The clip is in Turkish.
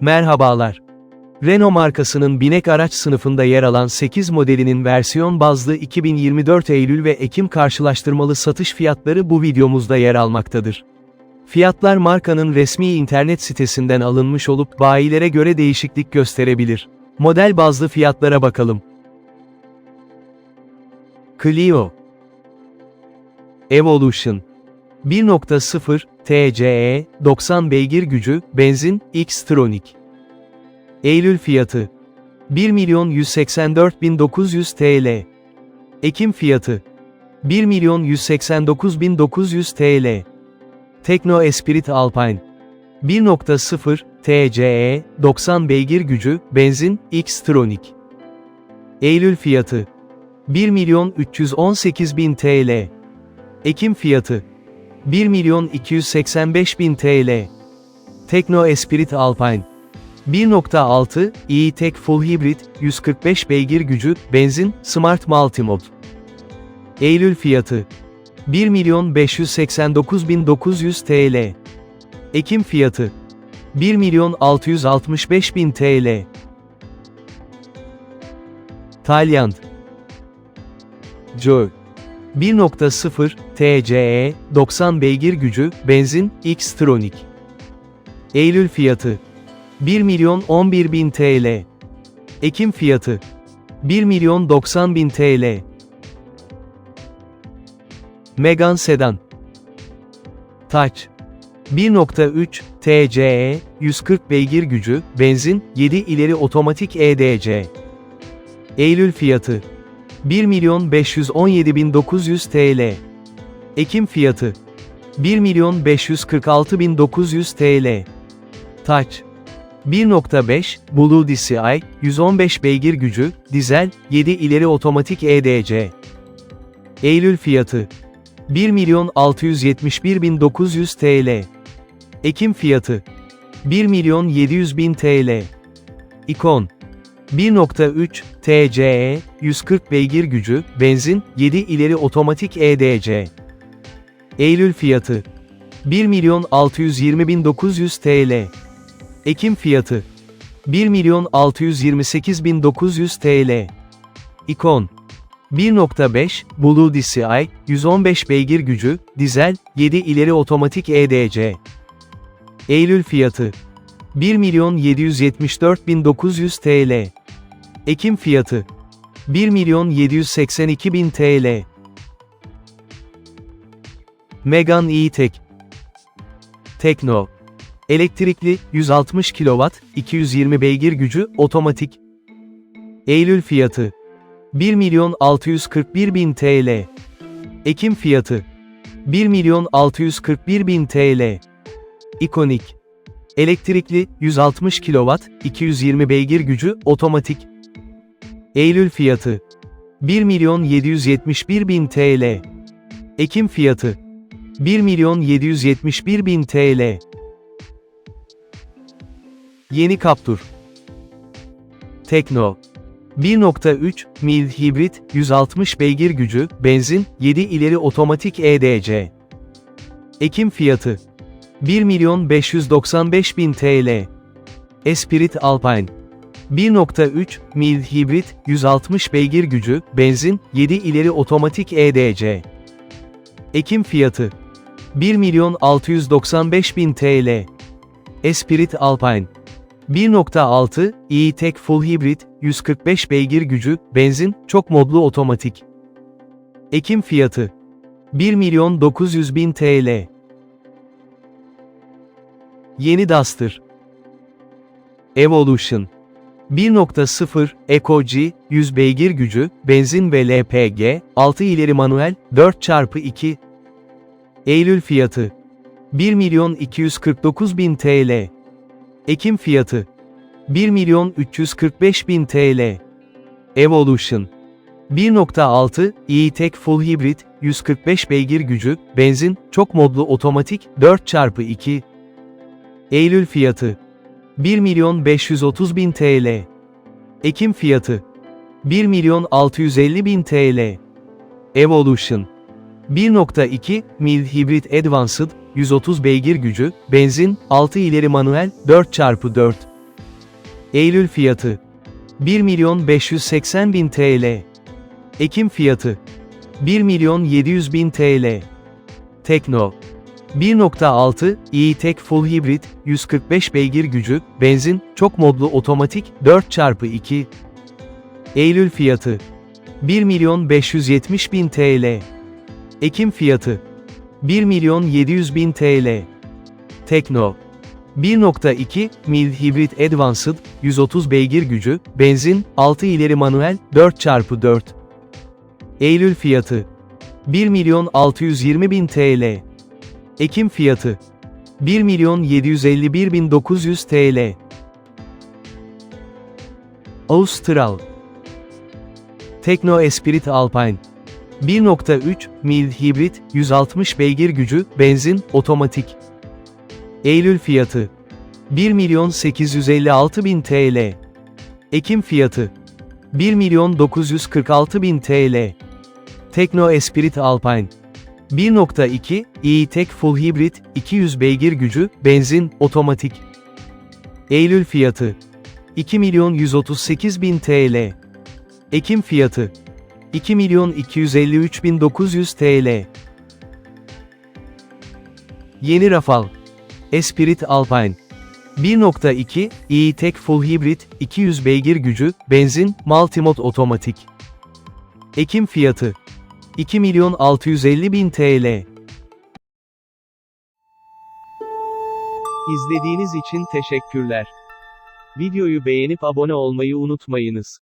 Merhabalar. Renault markasının binek araç sınıfında yer alan 8 modelinin versiyon bazlı 2024 Eylül ve Ekim karşılaştırmalı satış fiyatları bu videomuzda yer almaktadır. Fiyatlar markanın resmi internet sitesinden alınmış olup bayilere göre değişiklik gösterebilir. Model bazlı fiyatlara bakalım. Clio Evolution 1.0 TCE 90 beygir gücü benzin X-Tronic Eylül fiyatı 1 milyon 184.900 TL Ekim fiyatı 1 milyon 189.900 TL Tekno Esprit Alpine 1.0 TCE 90 beygir gücü benzin X-Tronic Eylül fiyatı 1 milyon 318.000 TL Ekim fiyatı 1 milyon 285.000 TL Tekno Esprit Alpine. 1.6 e-Tech Full Hybrid 145 beygir gücü benzin Smart Multimode Eylül fiyatı. 1 milyon 589.900 TL Ekim fiyatı. 1 milyon 665.000 TL Talyant Joe 1.0 TCE 90 beygir gücü benzin X-Tronic Eylül fiyatı 1 milyon 11 bin TL Ekim fiyatı 1 milyon 90 bin TL Megan Sedan. Touch 1.3 TCE 140 beygir gücü benzin 7 ileri otomatik EDC Eylül fiyatı 1 milyon 517.900 TL Ekim fiyatı 1 milyon 546.900 TL Touch 1.5 Blue DCI 115 beygir gücü dizel 7 ileri otomatik EDC Eylül fiyatı 1 milyon 671.900 TL Ekim fiyatı 1 milyon 700.000 TL İkon 1.3 TCE 140 beygir gücü benzin 7 ileri otomatik EDC Eylül fiyatı 1 milyon 620.900 TL Ekim fiyatı 1 milyon 628.900 TL İkon 1.5 Blue DCI 115 beygir gücü dizel 7 ileri otomatik EDC Eylül fiyatı 1 milyon 774.900 TL Ekim fiyatı 1 milyon 782.000 TL Megan E-Tech Tekno Elektrikli, 160 kW, 220 beygir gücü, otomatik. Eylül fiyatı 1 milyon 641 bin TL. Ekim fiyatı 1 milyon 641 bin TL. İkonik Elektrikli, 160 kW, 220 beygir gücü, otomatik. Eylül fiyatı. 1 milyon 771 bin TL. Ekim fiyatı. 1 milyon 771 bin TL. Yeni Captur Tekno. 1.3 mil hibrit 160 beygir gücü benzin 7 ileri otomatik EDC Ekim fiyatı. 1 milyon 595 bin TL Esprit Alpine 1.3 mil hibrit 160 beygir gücü benzin 7 ileri otomatik EDC Ekim fiyatı 1 milyon 695 bin TL Esprit Alpine 1.6 e-Tech Full Hybrid 145 beygir gücü benzin çok modlu otomatik. Ekim fiyatı 1 milyon 900 bin TL Yeni Duster Evolution 1.0 Eco-G 100 beygir gücü benzin ve LPG 6 ileri manuel 4x2 Eylül fiyatı 1 milyon 249 bin TL Ekim fiyatı 1 milyon 345 bin TL Evolution 1.6 e-Tech Full Hybrid 145 beygir gücü benzin çok modlu otomatik 4x2 Eylül fiyatı 1 milyon 530 bin TL Ekim fiyatı 1 milyon 650 bin TL Evolution 1.2 mil hibrit advanced 130 beygir gücü, benzin, 6 ileri manuel, 4x4. Eylül fiyatı 1 milyon 580 bin TL. Ekim fiyatı 1 milyon 700 bin TL. Tekno 1.6 e-Tech Full Hybrid 145 beygir gücü, benzin, çok modlu otomatik 4x2. Eylül fiyatı 1 milyon 570 bin TL. Ekim fiyatı 1 milyon 700 bin TL. Tekno 1.2 mil hibrit advanced 130 beygir gücü, benzin, 6 ileri manuel 4x4. Eylül fiyatı 1 milyon 620 bin TL. Ekim fiyatı 1 milyon 751 bin 900 TL. Austral Tekno Esprit Alpine 1.3 mil hibrit 160 beygir gücü, benzin, otomatik. Eylül fiyatı 1 milyon 856 bin TL. Ekim fiyatı 1 milyon 946 bin TL. Tekno Esprit Alpine 1.2 e-Tech Full Hybrid 200 beygir gücü, benzin, otomatik. Eylül fiyatı 2 milyon 138 bin TL. Ekim fiyatı 2 milyon 253 bin 900 TL. Yeni Rafal Esprit Alpine 1.2 e-Tech Full Hybrid 200 beygir gücü, benzin, multimod otomatik. Ekim fiyatı 2 milyon 650 bin TL. İzlediğiniz için teşekkürler. Videoyu beğenip abone olmayı unutmayınız.